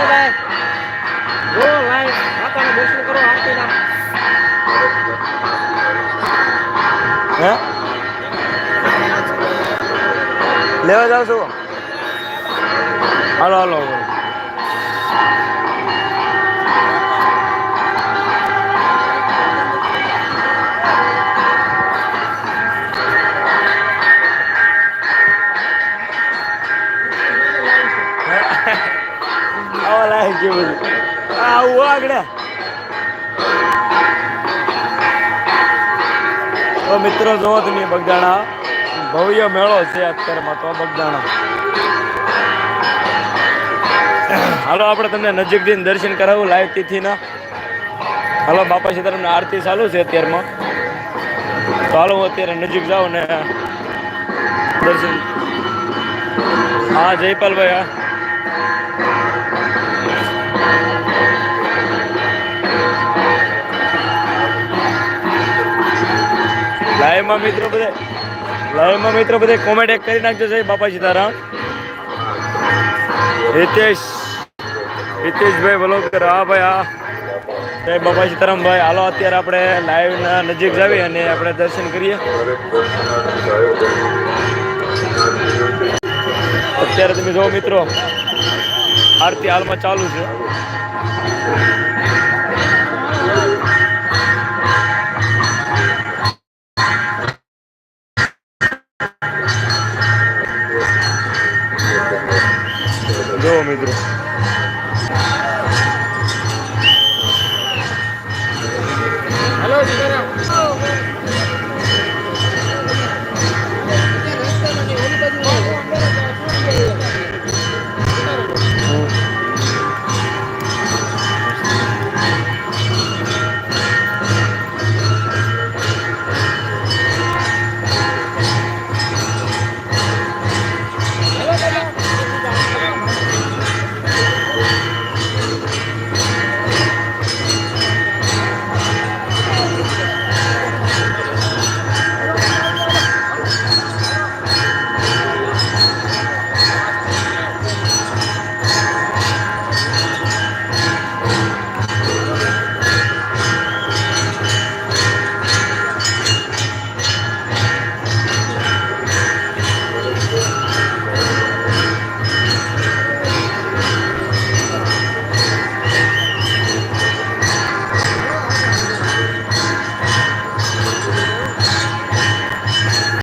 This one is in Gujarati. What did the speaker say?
છે ભાઈ. જો લાઈવ માતાના દર્શન કરો આરતીના હે? લેવા જાવ છો? હાલો હાલો. આવા લાયક છે બધું. આવું આગળ. તો મિત્રો જોવો તમે બગદાણા. ભવ્ય મેળો છે અત્યારમાં તો બગદાણા. હાલો, આપણે તમને નજીક જઈને દર્શન કરાવું લાઈવ તિથિના. હાલો, બાપા સીતારામની આરતી ચાલુ છે અત્યારમાં. તો હાલો, હું અત્યારે નજીક જાઉં ને દર્શન. હા, જયપાલભાઈ, હા. લાઈવમાં મિત્રો બધે, લાઈવમાં મિત્રો બધે કોમેન્ટ એક કરી નાખજો જય બાપા સીતારામ. હિતેશ, હિતેશભાઈ વલોકર હા ભાઈ હા જય બાપા સીતારામ ભાઈ. હાલો, અત્યારે આપણે લાઈવના નજીક જાવી અને આપણે દર્શન કરીએ. અત્યારે તમે જુઓ મિત્રો, આરતી હાલમાં ચાલુ છે. જુઓ મિત્રો. હેલો